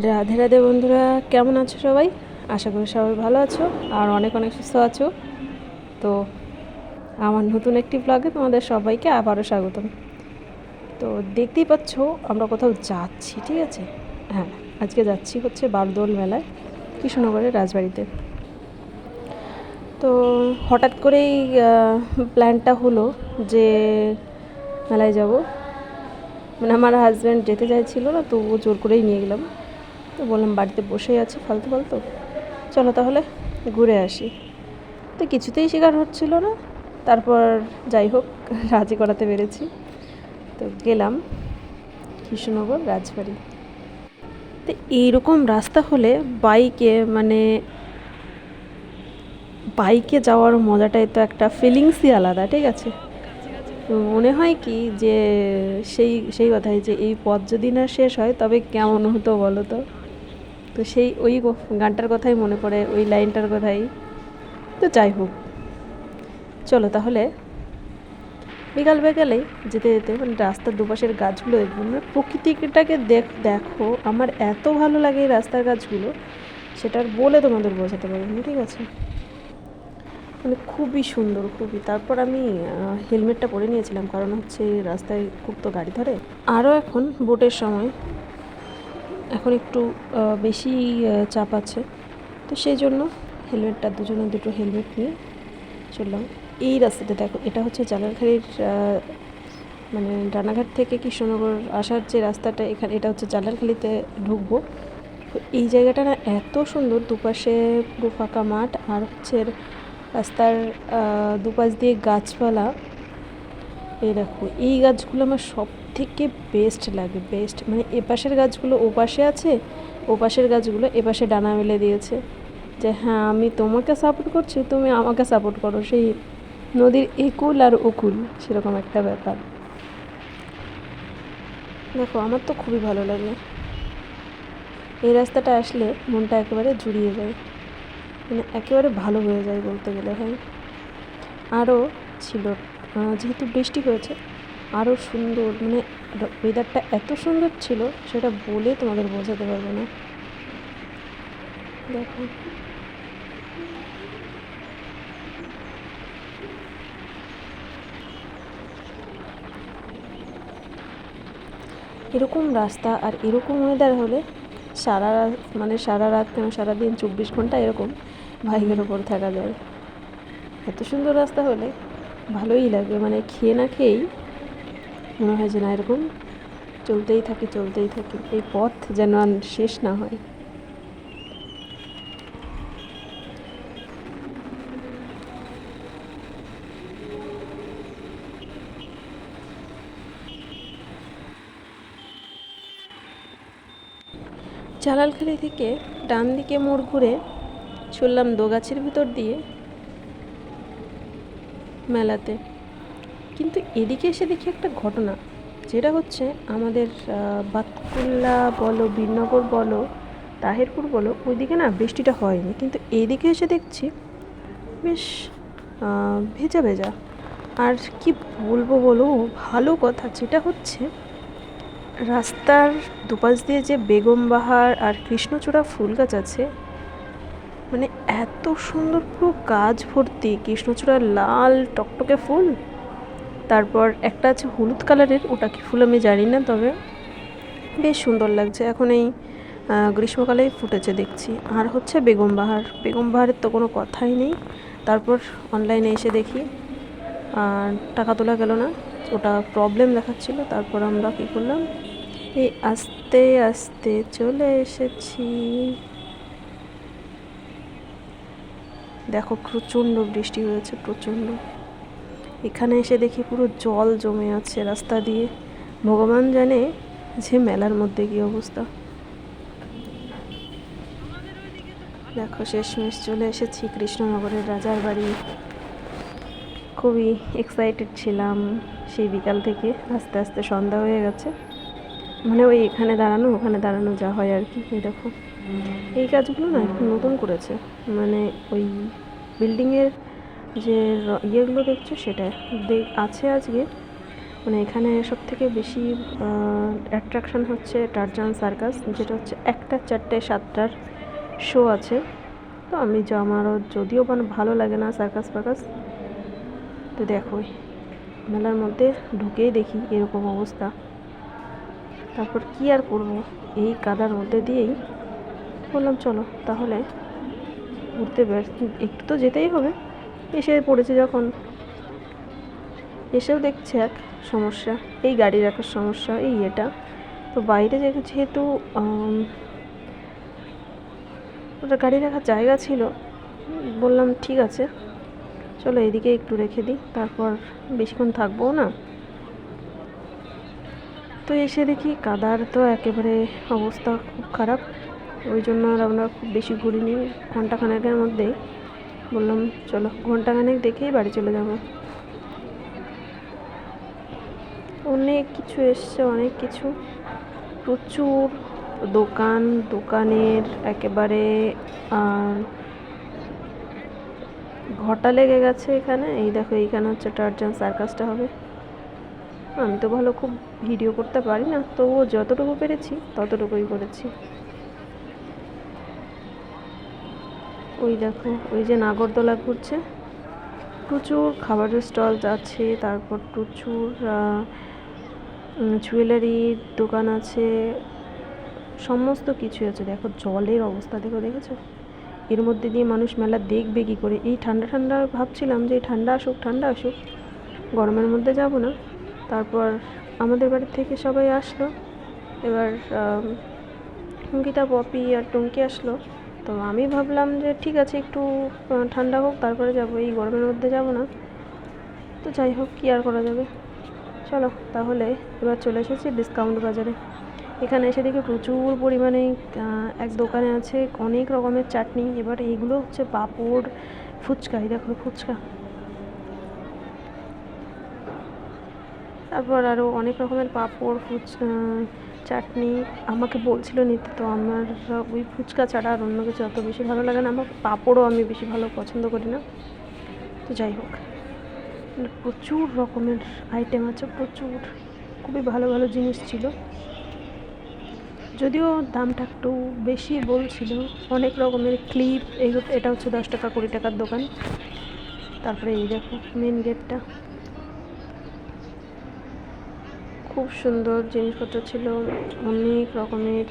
রাধে রাধে বন্ধুরা, কেমন আছো সবাই? আশা করি সবাই ভালো আছো আর অনেক অনেক সুস্থ আছো। তো আমার নতুন একটি ব্লগে তোমাদের সবাইকে আবারও স্বাগতম। তো দেখতেই পাচ্ছ, আমরা কোথাও যাচ্ছি, ঠিক আছে? হ্যাঁ আজকে যাচ্ছি হচ্ছে বারদোল মেলায়, কৃষ্ণনগরের রাজবাড়িতে। তো হঠাৎ করেই প্ল্যানটা হলো যে মেলায় যাব। মানে আমার হাজব্যান্ড যেতে চাইছিল না, তো ও জোর করেই নিয়ে গেলাম। তো বললাম, বাড়িতে বসেই আছি ফালতু ফালতু। চলো তাহলে ঘুরে আসি। তো কিছুতেই শিকার হচ্ছিল না। তারপর যাই হোক, রাজি করাতে পেরেছি। তো গেলাম কৃষ্ণনগর রাজবাড়ি। তো এইরকম রাস্তা হলে বাইকে মানে বাইকে যাওয়ার মজাটাই তো একটা ফিলিংসই আলাদা, ঠিক আছে? মনে হয় কি যে সেই সেই কথাই যে এই পথ যদি না শেষ হয়, তবে কেমন হতো বলো তো? তো সেই ওই গানটার কথাই মনে পড়ে, ওই লাইনটার কথাই। তো যাই হোক, চলো তাহলে। বিকাল বিকালেই যেতে যেতে মানে রাস্তার দুপাশের গাছগুলো দেখব। মানে প্রকৃতিটাকে দেখ দেখো, আমার এত ভালো লাগে এই রাস্তার গাছগুলো, সেটা আর বলে তোমাদের বোঝাতে পারব না ঠিক আছে? মানে খুবই সুন্দর, খুবই। তারপর আমি হেলমেটটা পরে নিয়েছিলাম, কারণ হচ্ছে রাস্তায় খুব তো গাড়ি ধরে। আরও এখন বোটের সময়। এখন একটু বেশি চাপ আছে। তো সেই জন্য হেলমেটটা দুজনে দুটো হেলমেট নিয়ে চললাম। এই রাস্তাটা দেখো, এটা হচ্ছে জালালখাড়ির মানে রানাঘাট থেকে কৃষ্ণনগর আসার যে রাস্তাটা, এখানে এটা হচ্ছে জালালখালিতে ঢুকবো। এই জায়গাটা না এত সুন্দর, দুপাশে পুরো ফাঁকা মাঠ আর হচ্ছে রাস্তার দুপাশ দিয়ে গাছপালা। এই দেখো, এই গাছগুলো আমার সব থেকে বেস্ট লাগে বেস্ট মানে এপাশের গাছগুলো ও পাশে আছে, ও পাশের গাছগুলো এপাশে ডানা মেলে দিয়েছে। যে হ্যাঁ আমি তোমাকে সাপোর্ট করছি, তুমি আমাকে সাপোর্ট করো। সেই নদীর একুল আর উকুল, সেরকম একটা ব্যাপার। দেখো, আমার তো খুবই ভালো লাগে। এই রাস্তাটা আসলে মনটা একেবারে জুড়িয়ে যায়। মানে একেবারে ভালো হয়ে যায় বলতে গেলে হয় আরও ছিল। যেহেতু বৃষ্টি হয়েছে আরও সুন্দর মানে ওয়েদারটা এত সুন্দর ছিল, সেটা বলে তোমাদের বোঝাতে পারব না। দেখো। এরকম রাস্তা আর এরকম ওয়েদার হলে সারা রাত মানে সারা রাত কেন সারাদিন চব্বিশ ঘণ্টা এরকম বাইকের ওপর থাকা যায়। এত সুন্দর রাস্তা হলে ভালোই লাগে মানে খেয়ে না খেয়েই মনে হয় যে না, এরকম চলতেই থাকি চলতেই থাকি। এই পথ যেন আর শেষ না হয়। জালালখালি থেকে ডান দিকে মোড় ঘুরে চললাম দোগাছের ভিতর দিয়ে মেলাতে। কিন্তু এদিকে এসে দেখি একটা ঘটনা, যেটা হচ্ছে আমাদের বাতকুল্লা বলো বীরনগর বলো, তাহেরপুর বলো, ওইদিকে না বৃষ্টিটা হয়নি। কিন্তু এইদিকে এসে দেখছি বেশ ভেজা ভেজা। আর কি বলব বলো, ভালো কথা, যেটা হচ্ছে রাস্তার দুপাশ দিয়ে যে বেগমবাহার আর কৃষ্ণচূড়া ফুল গাছ আছে মানে এত সুন্দর পুরো গাছ ভর্তি, কৃষ্ণচূড়ার লাল টকটকে ফুল। তারপর একটা আছে হলুদ কালারের, ওটা কি ফুল আমি জানি না, তবে বেশ সুন্দর লাগছে। এখন এই গ্রীষ্মকালেই ফুটেছে দেখছি। আর হচ্ছে বেগম বাহার। বেগমবাহার বেগমবাহারের তো কোনো কথাই নেই। তারপর অনলাইনে এসে দেখি আর টাকা তোলা গেল না। ওটা প্রবলেম দেখাচ্ছিল। তারপর আমরা কী করলাম? এই আস্তে আস্তে চলে এসেছি। দেখো প্রচণ্ড বৃষ্টি হয়েছে, প্রচণ্ড। এখানে এসে দেখি পুরো জল জমে আছে রাস্তা দিয়ে। ভগবান জানে যে মেলার মধ্যে কী অবস্থা। দেখো শেষমেশ চলে এসেছি কৃষ্ণনগরের রাজার বাড়ি। খুবই এক্সাইটেড ছিলাম সেই বিকাল থেকে, আস্তে আস্তে সন্ধ্যা হয়ে গেছে। মানে ওই এখানে দাঁড়ানো, ওখানে দাঁড়ানো যা হয় আর কি, এই দেখো। এই কাজগুলো না একটু নতুন করেছে। মানে ওই বিল্ডিংয়ের যে ইয়েগুলো দেখছ সেটা আছে আজকে। মানে এখানে সব থেকে বেশি অ্যাট্রাকশন হচ্ছে টারজান সার্কাস যেটা হচ্ছে একটা চারটে সাতটার শো আছে। তো আমি যা আমারও যদিও মানে ভালো লাগে না সার্কাস ফার্কাস, তো দেখো, মেলার মধ্যে ঢুকেই দেখি এরকম অবস্থা। তারপর কি আর করব? এই কাদার মধ্যে দিয়েই বললাম, চলো, তাহলে ঘুরতে বের একটু তো যেতেই হবে। এসে পড়েছে যখন। এসেও দেখছে এক সমস্যা, এই গাড়ি রাখার সমস্যা, এই এটা। তো বাইরে যেহেতু ওটা গাড়ি রাখার জায়গা ছিল, বললাম, ঠিক আছে, চলো এদিকে একটু রেখে দিই, তারপর বেশিক্ষণ থাকব না? তো এসে দেখি কাদার তো একেবারে অবস্থা খুব খারাপ। ওই জন্য আর আমরা খুব বেশি ঘুরিনি ঘন্টাখানেকের মধ্যেই বললাম, চলো ঘন্টাখানেক দেখেই বাড়ি চলে যাব। অনেক কিছু এসছে, অনেক কিছু। প্রচুর দোকান, দোকানের একেবারে ঘটা লেগে গেছে এখানে। এই দেখো, এইখানে হচ্ছে টার্জান সার্কাসটা হবে। আমি তো ভালো খুব ভিডিও করতে পারি না, তবুও যতটুকু পেরেছি, ততটুকুই করেছি। ওই দেখো, ওই যে নাগরদোলা ঘুরছে। প্রচুর খাবারের স্টল আছে তারপর প্রচুর জুয়েলারির দোকান আছে, সমস্ত কিছুই আছে। দেখো জলের অবস্থা, দেখো, দেখেছ? এর মধ্যে দিয়ে মানুষ মেলা দেখবে কী করে? এই ঠান্ডা ঠান্ডা ভাবছিলাম যে এই ঠান্ডা আসুক ঠান্ডা আসুক, গরমের মধ্যে যাব না। তারপর আমাদের বাড়ি থেকে সবাই আসলো। এবার অঙ্কিতা পপি আর টুঙ্কি আসলো। তো আমি ভাবলাম যে ঠিক আছে, একটু ঠান্ডা হোক, তারপরে যাব। এই গরমের মধ্যে যাব না। তো যাই হোক, কী আর করা যাবে? চলো, তাহলে এবার চলে এসেছি ডিসকাউন্ট বাজারে। এখানে এসে দেখি প্রচুর পরিমাণে এক দোকানে আছে অনেক রকমের চাটনি। এবার এইগুলো হচ্ছে পাঁপড়, ফুচকা, এই দেখো ফুচকা। তারপর আরও অনেক রকমের পাঁপড়, ফুচ চাটনি আমাকে বলছিল নিতে, তো আমার, ওই ফুচকা ছাড়া আর অন্য কিছু অত বেশি ভালো লাগে না। আমার পাঁপড়ও আমি বেশি ভালো পছন্দ করি না। তো যাই হোক মানে প্রচুর রকমের আইটেম আছে, প্রচুর, খুবই ভালো ভালো জিনিস ছিল। যদিও দামটা একটু বেশি বলছিল, অনেক রকমের ক্লিপ এগুলো, এটা হচ্ছে দশ টাকা কুড়ি টাকার দোকান। তারপরে এই দেখো মেন গেটটা খুব সুন্দর জিনিসপত্র ছিল, অনেক রকমের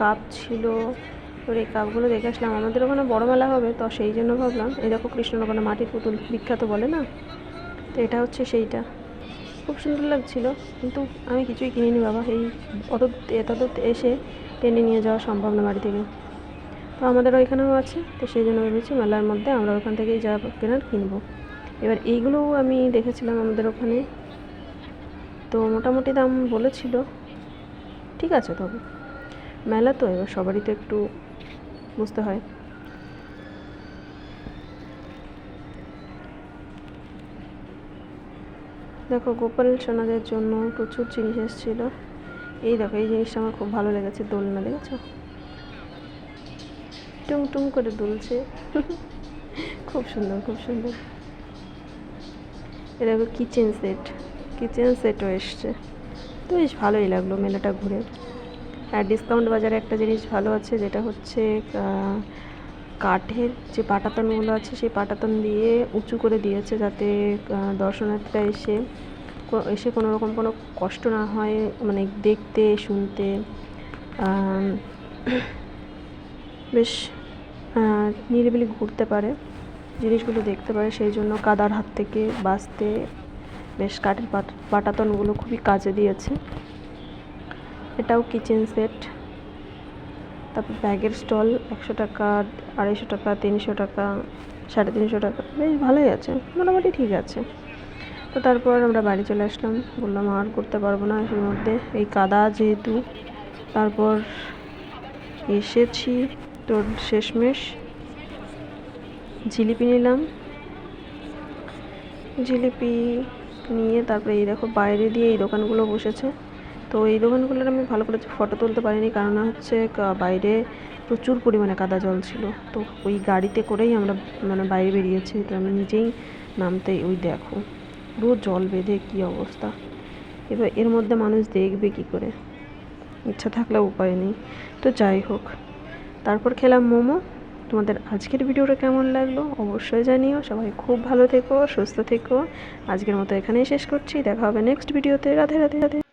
কাপ ছিল। ওর এই কাপগুলো দেখে আসলাম, আমাদের ওখানে বড় মেলা হবে তো সেই জন্য ভাবলাম, এই দেখো কৃষ্ণনগরে মাটির পুতুল, বিখ্যাত বলে না? তো এটা হচ্ছে সেইটা। খুব সুন্দর লাগছিল, কিন্তু আমি কিছুই কিনিনি বাবা, এই অত এত এসে টেনে নিয়ে যাওয়া সম্ভব না বাড়ি থেকে। তো আমাদের ওইখানেও আছে, তো সেই জন্য ভেবেছি মেলার মধ্যে আমরা ওখান থেকেই যা কেনার কিনবো। এবার এইগুলোও আমি দেখেছিলাম আমাদের ওখানে। তো মোটামুটি দাম বলেছিল। ঠিক আছে তবে। মেলা তো, এবার সবারই তো একটু বুঝতে হয়। দেখো, গোপাল সোনাদের জন্য প্রচুর জিনিস এসেছিল। এই দেখো, এই জিনিসটা আমার খুব ভালো লেগেছে, দোলনা, দেখেছ? টুং টুং করে দুলছে। খুব সুন্দর খুব সুন্দর। এ দেখো কিচেন সেট কিচেন সেটও এসছে। তো বেশ ভালোই লাগল মেলাটা ঘুরে। আর ডিসকাউন্ট বাজারে একটা জিনিস ভালো আছে, যেটা হচ্ছে কাঠের যে পাটাতনগুলো আছে, সেই পাটাতন দিয়ে উঁচু করে দিয়েছে যাতে দর্শনার্থীরা এসে এসে কোনো রকম কোনো কষ্ট না হয় মানে দেখতে, শুনতে। বেশ নিরিবিলি ঘুরতে পারে। জিনিসগুলো দেখতে পারে, সেই জন্য কাদার হাত থেকে বাঁচতে বেশ কাঠের পাট- পাটাতনগুলো খুবই কাজে দিয়েছে। এটাও কিচেন সেট তারপর ব্যাগের স্টল একশো টাকা, আড়াইশো টাকা, তিনশো টাকা, সাড়ে তিনশো টাকা, বেশ ভালোই আছে, মোটামুটি ঠিক আছে। তো তারপর আমরা বাড়ি চলে আসলাম, বললাম আর করতে পারব না এর মধ্যে। এই কাদা যেহেতু, তারপর এসেছি তোর শেষমেশ। জিলিপি নিলাম। জিলিপি নিয়ে তারপরে এই দেখো বাইরে দিয়ে এই দোকানগুলো বসেছে। তো এই দোকানগুলোর আমি ভালো করে ফটো তুলতে পারিনি কারণ হচ্ছে বাইরে প্রচুর পরিমাণে কাদা জল ছিল। তো ওই গাড়িতে করেই আমরা মানে বাইরে বেরিয়েছি। তো আমি নিজেই নামতে ওই দেখো, পুরো জল বেঁধে কী অবস্থা। এবার এর মধ্যে মানুষ দেখবে কি করে। ইচ্ছা থাকলে উপায় নেই। তো যাই হোক, তারপর খেলাম মোমো। তোমাদের আজকের ভিডিওটা কেমন লাগল অবশ্যই জানিও। সবাই খুব ভালো থেকো, সুস্থ থেকো। আজকের মতো এখানেই শেষ করছি। দেখা হবে নেক্সট ভিডিওতে রাধে রাধে রাধে।